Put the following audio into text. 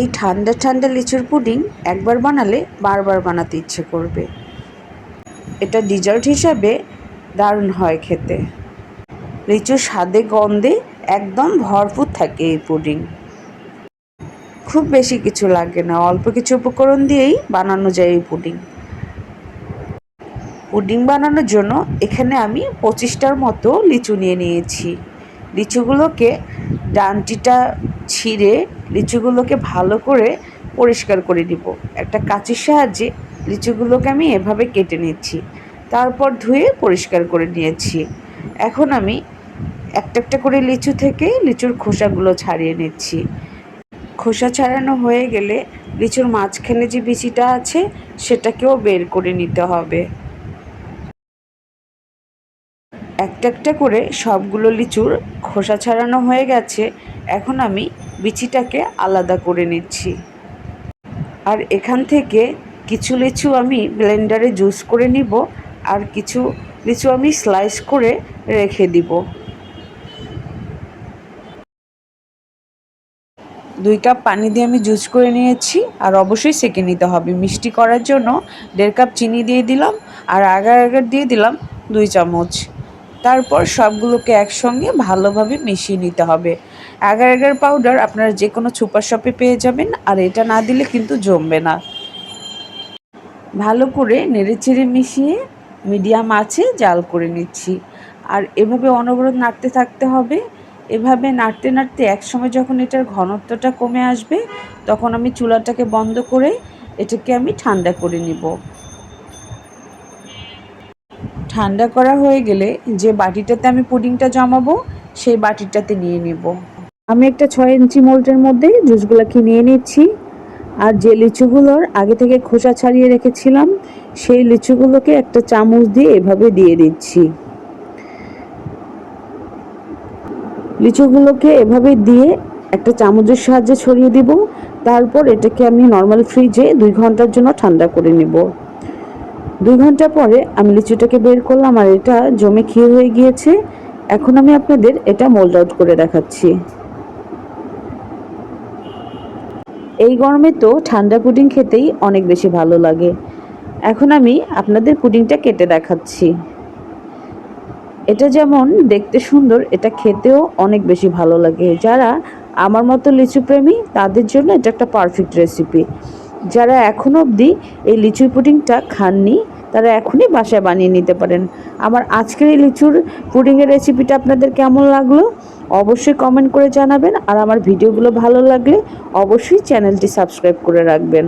এই ঠান্ডা ঠান্ডা লিচুর পুডিং একবার বানালে বারবার বানাতে ইচ্ছে করবে। এটা ডিজার্ট হিসাবে দারুণ হয় খেতে। লিচুর স্বাদে, গন্ধে একদম ভরপুর থাকে এই পুডিং। খুব বেশি কিছু লাগে না, অল্প কিছু উপকরণ দিয়েই বানানো যায় এই পুডিং। পুডিং বানানোর জন্য এখানে আমি পঁচিশটার মতো লিচু নিয়ে নিয়েছি। লিচুগুলোকে ডানটিটা ছিঁড়ে লিচুগুলোকে ভালো করে পরিষ্কার করে নিব। একটা কাঁচির সাহায্যে লিচুগুলোকে আমি এভাবে কেটে নিচ্ছি। তারপর ধুয়ে পরিষ্কার করে নিয়েছি। এখন আমি একটা একটা করে লিচু থেকে লিচুর খোসাগুলো ছাড়িয়ে নিচ্ছি। খোসা ছাড়ানো হয়ে গেলে লিচুর মাঝখানে যে বিচিটা আছে সেটাকেও বের করে নিতে হবে। একটা একটা করে সবগুলো লিচুর খোসা ছাড়ানো হয়ে গেছে। এখন আমি বিচিটাকে আলাদা করে নিচ্ছি। আর এখান থেকে কিছু লিচু আমি ব্লেন্ডারে জুস করে নিব আর কিছু লিচু আমি স্লাইস করে রেখে দিব। দুই কাপ পানি দিয়ে আমি জুস করে নিয়েছি আর অবশ্যই সেঁকে নিতে হবে। মিষ্টি করার জন্য দেড় কাপ চিনি দিয়ে দিলাম আর আগার আগার দিয়ে দিলাম দুই চামচ। তারপর সবগুলোকে একসঙ্গে ভালোভাবে মিশিয়ে নিতে হবে। এগার এগার পাউডার আপনারা যে কোনো সুপার শপে পেয়ে যাবেন, আর এটা না দিলে কিন্তু জমবে না। ভালো করে নেড়েচেড়ে মিশিয়ে মিডিয়াম আছে, জাল করে নিচ্ছি। আর এভাবে অনবরত নাড়তে থাকতে হবে। এভাবে নাড়তে নাড়তে একসময় যখন এটার ঘনত্বটা কমে আসবে, তখন আমি চুলাটাকে বন্ধ করে এটাকে আমি ঠান্ডা করে নিব। ঠান্ডা করা হয়ে গেলে যে বাটিটাতে আমি পুডিংটা জমাবো, সেই বাটিটাতে নিয়ে নেব। আমি একটা ছয় ইঞ্চি মোল্টের মধ্যে জুসগুলোকে নিয়ে নিচ্ছি। আর যে লিচুগুলোর আগে থেকে খোসা ছাড়িয়ে রেখেছিলাম, সেই লিচুগুলোকে একটা চামচ দিয়ে এভাবে দিয়ে দিচ্ছি। লিচুগুলোকে এভাবে দিয়ে একটা চামচের সাহায্যে ছড়িয়ে দিব। তারপর এটাকে আমি নর্মাল ফ্রিজে দুই ঘণ্টার জন্য ঠান্ডা করে নেব। দুই ঘণ্টা পরে আমি লিচুটাকে বের করলাম আর এটা জমে ক্ষীর হয়ে গিয়েছে। এখন আমি আপনাদের এটা মোল্ড আউট করে দেখাচ্ছি। এই গরমে তো ঠান্ডা পুডিং খেতেই অনেক বেশি ভালো লাগে। এখন আমি আপনাদের পুডিংটা কেটে দেখাচ্ছি। এটা যেমন দেখতে সুন্দর, এটা খেতেও অনেক বেশি ভালো লাগে। যারা আমার মতো লিচু প্রেমী, তাদের জন্য এটা একটা পারফেক্ট রেসিপি যারা এখনও অবধি এই লিচুর পুডিংটা খাননি তারা এখনই বাসায় বানিয়ে নিতে পারেন। আমার আজকের এই লিচুর পুডিংয়ের রেসিপিটা আপনাদের কেমন লাগল? অবশ্যই কমেন্ট করে জানাবেন। আর আমার ভিডিওগুলো ভালো লাগলে অবশ্যই চ্যানেলটি সাবস্ক্রাইব করে রাখবেন।